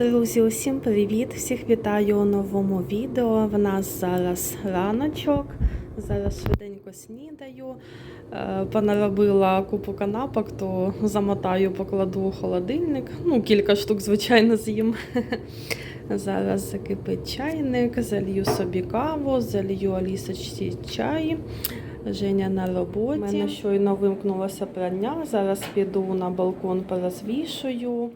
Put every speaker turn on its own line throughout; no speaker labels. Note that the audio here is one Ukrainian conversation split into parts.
Друзі, усім привіт! Всіх вітаю у новому відео. В нас зараз раночок. Зараз швиденько снідаю. Е, Понаробила купу канапок, то замотаю, покладу у холодильник. Ну, кілька штук, звичайно, з'їм. Зараз закипить чайник, залью собі каву, залью Алісочці чай. Женя на роботі. У мене щойно вимкнулося прання. Зараз піду на балкон порозвішую.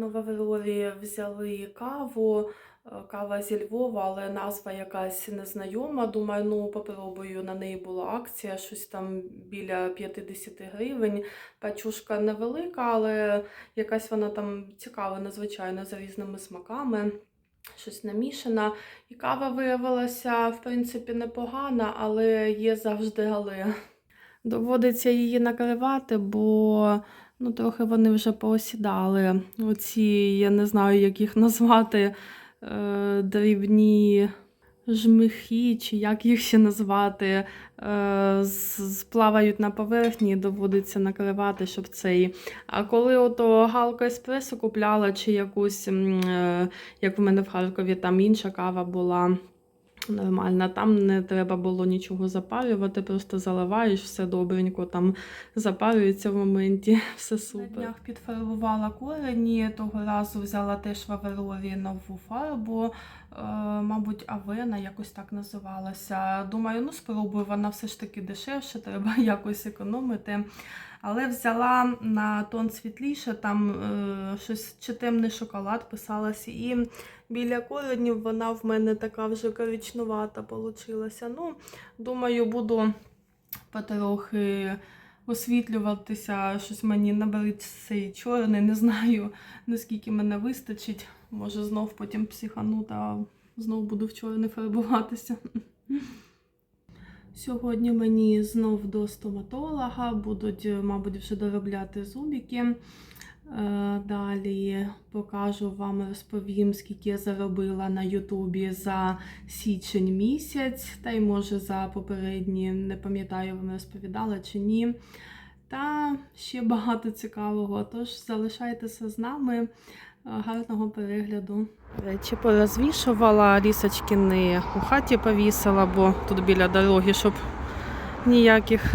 Нещодавно в Аврорі взяли каву. е, Кава зі Львова, але назва якась незнайома. Думаю, ну попробую. На неї була акція, щось там біля 50 гривень. Пачушка невелика, але якась вона там цікава, надзвичайно за різними смаками. Щось намішана. І кава виявилася, в принципі, непогана, але є завжди але. Доводиться її накривати, бо ну, трохи вони вже поосідали. Оці, я не знаю, як їх назвати, е, дрібні жмихи, чи як їх ще назвати, е, сплавають на поверхні, доводиться накривати, щоб цей. А коли ото галка еспресо купляла, чи якусь, е, як в мене в Харкові, там інша кава була. Нормальна, там не треба було нічого запарювати, просто заливаєш, все добренько там запарюється в моменті, все супер. На днях підфарбувала корені, того разу взяла теж в Аврорі нову фарбу, мабуть, Авена якось так називалася. Думаю, ну спробую, вона все ж таки дешевше, треба якось економити. Але взяла на тон світліше, там е, щось чи темний шоколад писалося, і біля коренів вона в мене така вже коричнувата получилася. Ну, думаю, буду потрохи освітлюватися, щось мені наберуть цей чорний, не знаю, наскільки мене вистачить. Може, знов потім психану та знов буду в чорний фарбуватися. Сьогодні мені знов до стоматолога, будуть, мабуть, вже доробляти зубики. Е, Далі покажу вам, розповім, скільки я заробила на Ютубі за січень місяць, та й може за попередні, не пам'ятаю, вам розповідала чи ні. Та ще багато цікавого. Тож залишайтеся з нами. Е, Гарного перегляду. Речі порозвішувала, лісочки не у хаті повісила, бо тут біля дороги, щоб ніяких,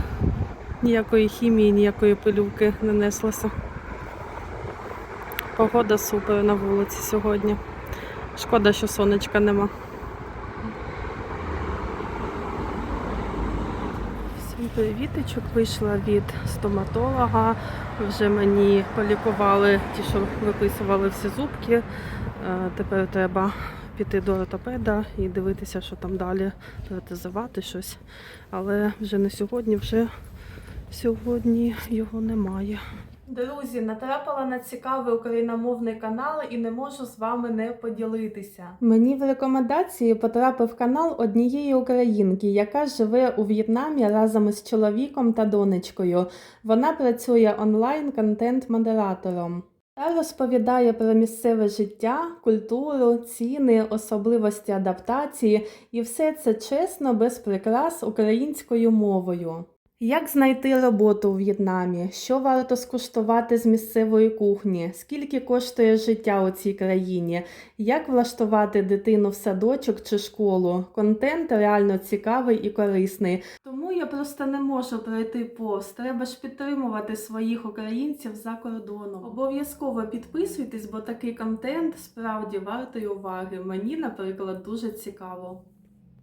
ніякої хімії, ніякої пилюки не неслося. Погода супер на вулиці сьогодні. Шкода, що сонечка нема. Всім привіточок. Вийшла від стоматолога. Вже мені полікували ті, що виписували всі зубки. Е, Тепер треба піти до ортопеда і дивитися, що там далі, протезувати щось. Але вже не сьогодні, вже сьогодні його немає. Друзі, натрапила на цікавий україномовний канал і не можу з вами не поділитися. Мені в рекомендації потрапив канал однієї українки, яка живе у В'єтнамі разом із чоловіком та донечкою. Вона працює онлайн контент-модератором. Та розповідає про місцеве життя, культуру, ціни, особливості адаптації і все це чесно, без прикрас українською мовою. Як знайти роботу у В'єтнамі? Що варто скуштувати з місцевої кухні? Скільки коштує життя у цій країні? Як влаштувати дитину в садочок чи школу? Контент реально цікавий і корисний. Тому я просто не можу пройти повз. Треба ж підтримувати своїх українців за кордоном. Обов'язково підписуйтесь, бо такий контент справді вартий уваги. Мені, наприклад, дуже цікаво.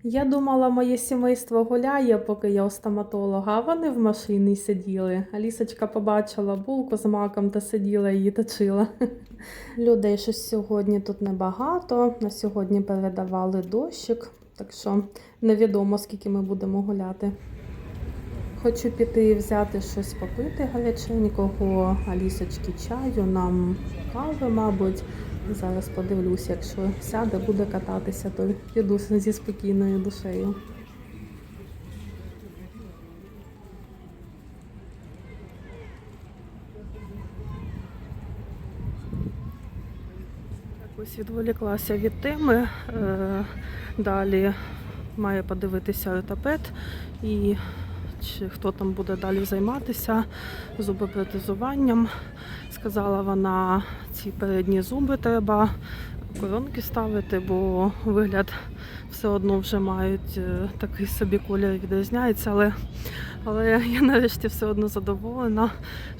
Я думала, моє сімейство гуляє, поки я у стоматолога, а вони в машині сиділи. Алісочка побачила булку з маком та сиділа її точила. Людей щось сьогодні тут небагато. На сьогодні передавали дощик, так що невідомо, скільки ми будемо гуляти. Хочу піти і взяти щось попити гаряченького, Алісочки чаю, нам кави, мабуть. Зараз подивлюсь, якщо сяде, буде кататися, то піду зі спокійною душею. Ось відволіклася від теми. Е, Далі має подивитися ортопед і чи хто там буде далі займатися зубопротезуванням. Сказала вона, ці передні зуби треба коронки ставити, бо вигляд все одно вже мають е, такий собі колір відрізняється, але, але я нарешті все одно задоволена.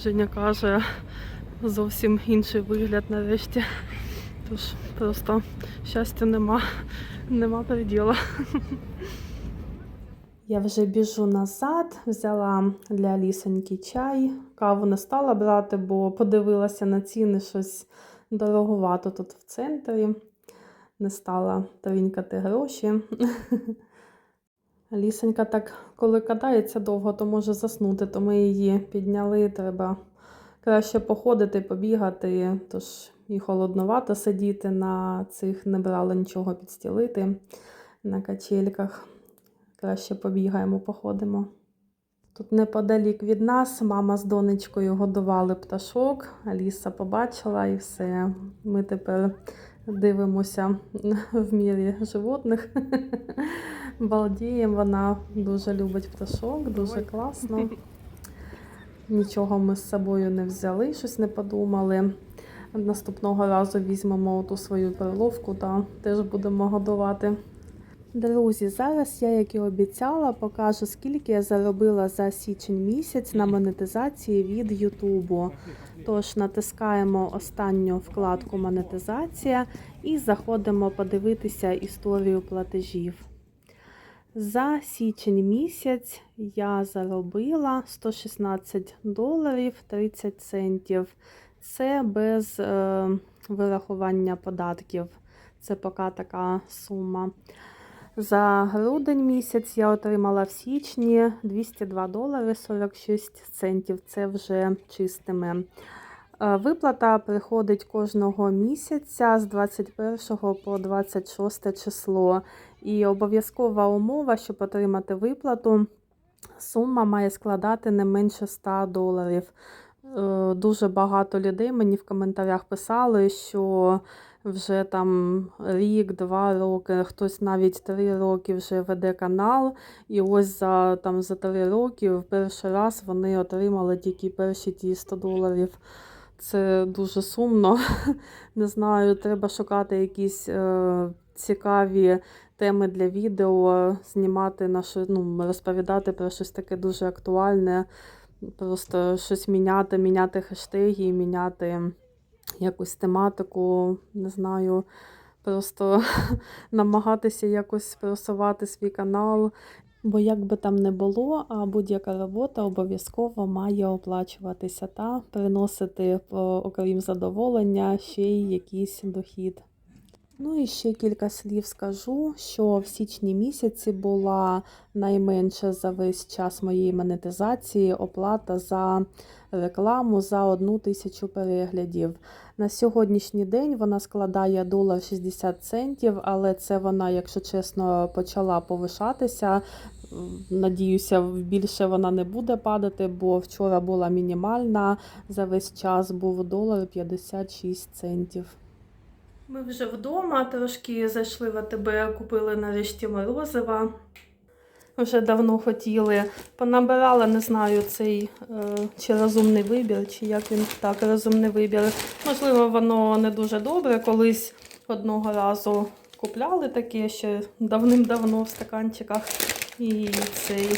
Женя каже, зовсім інший вигляд нарешті. Тож просто щастя нема, нема приділа. Я вже біжу назад, взяла для лісоньки чай. Каву не стала брати, бо подивилася на ціни щось дороговато тут в центрі. Не стала тринькати гроші. Лісонька так, коли катається довго, то може заснути, то ми її підняли. Треба краще походити, побігати, тож і холодновато сидіти на цих, не брала нічого підстілити на качельках. Краще побігаємо, походимо. Тут неподалік від нас мама з донечкою годували пташок. Аліса побачила і все. Ми тепер дивимося в мірі животних. Балдіємо, вона дуже любить пташок, дуже класно. Нічого ми з собою не взяли, щось не подумали. Наступного разу візьмемо ту свою перловку та теж будемо годувати. Друзі, зараз я, як і обіцяла, покажу, скільки я заробила за січень місяць на монетизації від Ютубу. Тож натискаємо останню вкладку Монетизація і заходимо подивитися історію платежів. За січень місяць я заробила 116 доларів 30 центів. Це без е, вирахування податків. Це поки така сума. За грудень місяць я отримала в січні 202 долари 46 центів. Це вже чистими. Е, Виплата приходить кожного місяця з 21 по 26 число. І обов'язкова умова, щоб отримати виплату, сума має складати не менше 100 доларів. Е, Дуже багато людей мені в коментарях писали, що вже там рік, два роки, хтось навіть три роки вже веде канал. І ось за там за три роки в перший раз вони отримали тільки перші ті 100 доларів. Це дуже сумно. Не знаю, треба шукати якісь е, цікаві теми для відео, знімати наше, ну, розповідати про щось таке дуже актуальне. Просто щось міняти, міняти хештеги, міняти якусь тематику, не знаю, просто намагатися якось просувати свій канал. Бо як би там не було, а будь-яка робота обов'язково має оплачуватися та приносити, окрім задоволення, ще й якийсь дохід. Ну і ще кілька слів скажу, що в січні місяці була найменша за весь час моєї монетизації оплата за рекламу за одну тисячу переглядів. На сьогоднішній день вона складає долар 60 центів, але це вона, якщо чесно, почала повишатися. Надіюся, більше вона не буде падати, бо вчора була мінімальна. За весь час був долар 56 центів. Ми вже вдома трошки зайшли в АТБ, купили нарешті морозива. Вже давно хотіли. Понабирала, не знаю, цей е, чи розумний вибір, чи як він так, розумний вибір. Можливо, воно не дуже добре. Колись одного разу купляли таке ще давним-давно в стаканчиках. І цей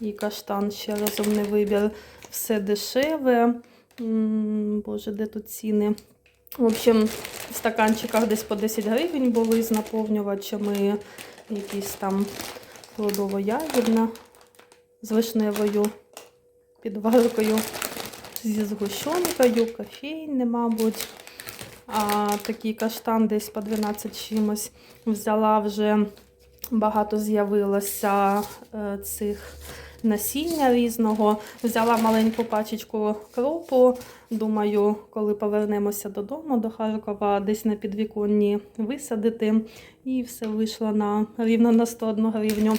і каштан ще розумний вибір. Все дешеве. М, Боже, де тут ціни? В общем, в стаканчиках десь по 10 гривень були з наповнювачами, якісь там плодово-ягідна з вишневою підваркою, зі згущенкою, кофейне, мабуть. А такий каштан десь по 12 чимось взяла вже багато з'явилося е, цих насіння різного. Взяла маленьку пачечку кропу. Думаю, коли повернемося додому до Харкова, десь на підвіконні висадити. І все вийшло на рівно на 101 гривню.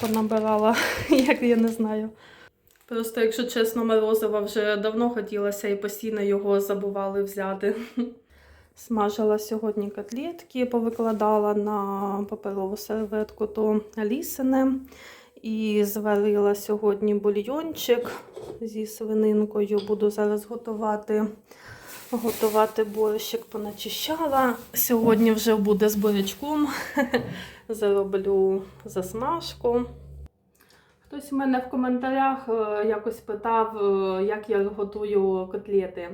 Понабирала, як я не знаю. Просто, якщо чесно, морозива вже давно хотілося і постійно його забували взяти. Смажила сьогодні котлетки, повикладала на паперову серветку то лісине. І зварила сьогодні бульйончик зі свининкою. Буду зараз готувати, готувати борщик, поначищала. Сьогодні вже буде з бурячком. Зароблю засмажку. Хтось у мене в коментарях е, якось питав, е, як я готую котлети.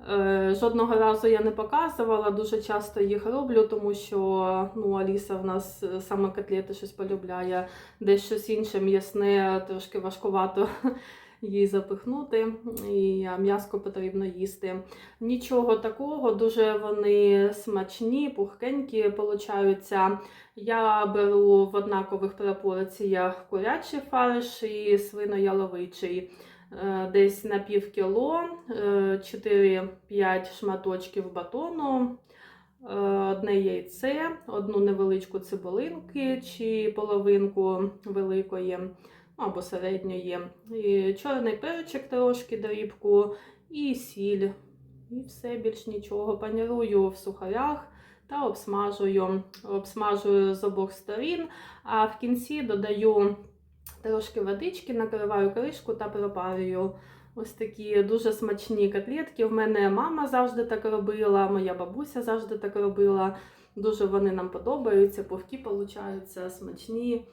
Е, Жодного разу я не показувала, дуже часто їх роблю, тому що ну, Аліса в нас е, саме котлети щось полюбляє, десь щось інше м'ясне, трошки важкувато їй запихнути, і м'яско потрібно їсти. Нічого такого, дуже вони смачні, пухкенькі получаються. Я беру в однакових пропорціях курячий фарш і свинояловичий. Е, Десь на пів кіло, е, 4-5 шматочків батону, е, одне яйце, одну невеличку цибулинки чи половинку великої ну, або середньої, і чорний перчик трошки дрібку і сіль. І все, більш нічого. Панірую в сухарях та обсмажую. Обсмажую з обох сторін, а в кінці додаю трошки водички, накриваю кришку та пропарюю. Ось такі дуже смачні котлетки. В мене мама завжди так робила, моя бабуся завжди так робила. Дуже вони нам подобаються, пухкі получаються, смачні.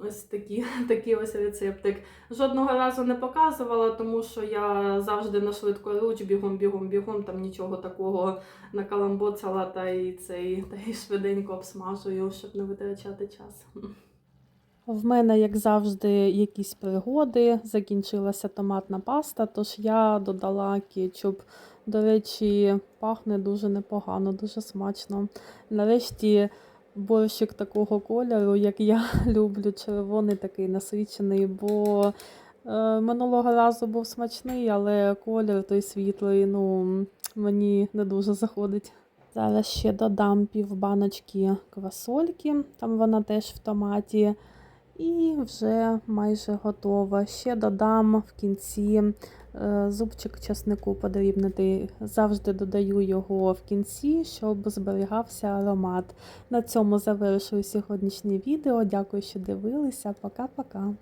Ось такі, такий ось рецептик. Жодного разу не показувала, тому що я завжди на швидку руч, бігом, бігом, бігом, там нічого такого накаламбоцала та і цей та й швиденько обсмажую, щоб не витрачати час. В мене, як завжди, якісь пригоди. Закінчилася томатна паста, тож я додала кетчуп. До речі, пахне дуже непогано, дуже смачно. Нарешті борщик такого кольору, як я люблю, червоний такий насичений, бо е, минулого разу був смачний, але колір той світлий, ну, мені не дуже заходить. Зараз ще додам пів баночки квасольки, там вона теж в томаті. І вже майже готова. Ще додам в кінці е, зубчик часнику подрібнити. Завжди додаю його в кінці, щоб зберігався аромат. На цьому завершую сьогоднішнє відео. Дякую, що дивилися. Пока-пока.